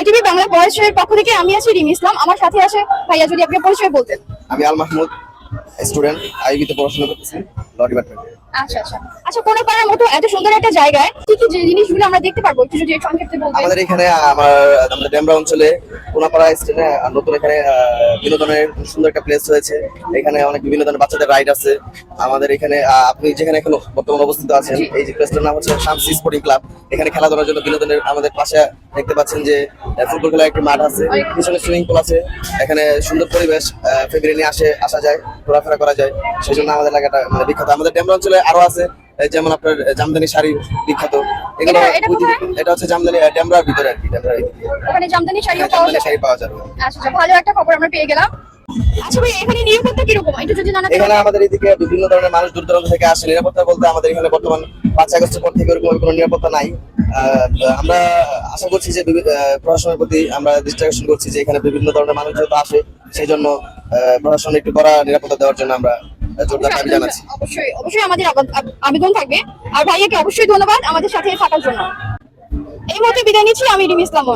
ATV Bangla পরিচয়ের পক্ষ থেকে আমি আছি রিমি ইসলাম। আমার সাথে আছে ভাইয়া, যদি আপনি পরিচয় বলতেন। আমি আল মাহমুদ। স্টুডেন্ট আইবিতে পড়াশোনা করতেছি ল ডিপার্টমেন্টে আচ্ছা আচ্ছা। আচ্ছা কোন পাড়ার মতো এত সুন্দর একটা জায়গায় কি কি জিনিসগুলো আমরা দেখতে পারব? একটু যদি সংক্ষেপে বলতেন। আমাদের এখানে আমার আমাদের ডেমরা অঞ্চলে কোনাপাড়া স্টেশনে নতুন এখানে বিনোদনের সুন্দর একটা প্লেস হয়েছে এখানে অনেক বিভিন্ন ধরনের বাচ্চাদের রাইড আছে। আমাদের এখানে আপনি যেখানে এখন বর্তমানে অবস্থিত আছেন এই যে প্লেসটার নাম হচ্ছে শামসি স্পোর্টিং ক্লাব এখানে খেলাধুলার জন্য বিনোদনের আমাদের পাশে দেখতে পাচ্ছেন যে ফুটবল খেলার একটি মাঠ আছে। পিছনে সুইমিং পুল আছে। এখানে সুন্দর পরিবেশ ফেব্রুয়ারি নিয়ে আসে আসা যায় ঘোরাফেরা করা যায় সেই জন্য আমাদের এলাকাটা মানে বিখ্যাত। আমাদের ডেমরা অঞ্চলে আরও আছে যেমন আপনার জামদানি শাড়ি বিখ্যাত। এগুলো এটা- হচ্ছে জামদানি ডেমরার ভিতরে আর কি ওখানে জামদানি হ্যাঁ, শাড়ি পাওয়া যাবে। আচ্ছা আচ্ছা ভালো একটা খবর আমরা পেয়ে গেলাম। আচ্ছা ভাই এখানে নিরাপত্তা কীরকম? একটু যদি জানাতে এখানে আমাদের এদিকে বিভিন্ন ধরনের মানুষ দূর দূরান্ত থেকে আসে। নিরাপত্তা বলতে আমাদের এখানে বর্তমান পাঁচ আগস্টের পর থেকে ওরকম কোনো নিরাপত্তা নাই। আহ, আমরা আশা করছি যে প্রশাসনের প্রতি আমরা দৃষ্টি আকর্ষণ করছি যে এখানে বিভিন্ন ধরনের মানুষ যেহেতু আসে সেই জন্য প্রশাসন একটু করা নিরাপত্তা দেওয়ার জন্য আমরা জোরদার দাবি জানাচ্ছি। অবশ্যই অবশ্যই আমাদের আবেদন থাকবে। আর ভাইয়াকে অবশ্যই ধন্যবাদ আমাদের সাথে থাকার জন্য। এই মুহূর্তে বিদায় নিচ্ছি আমি রিমি ইসলাম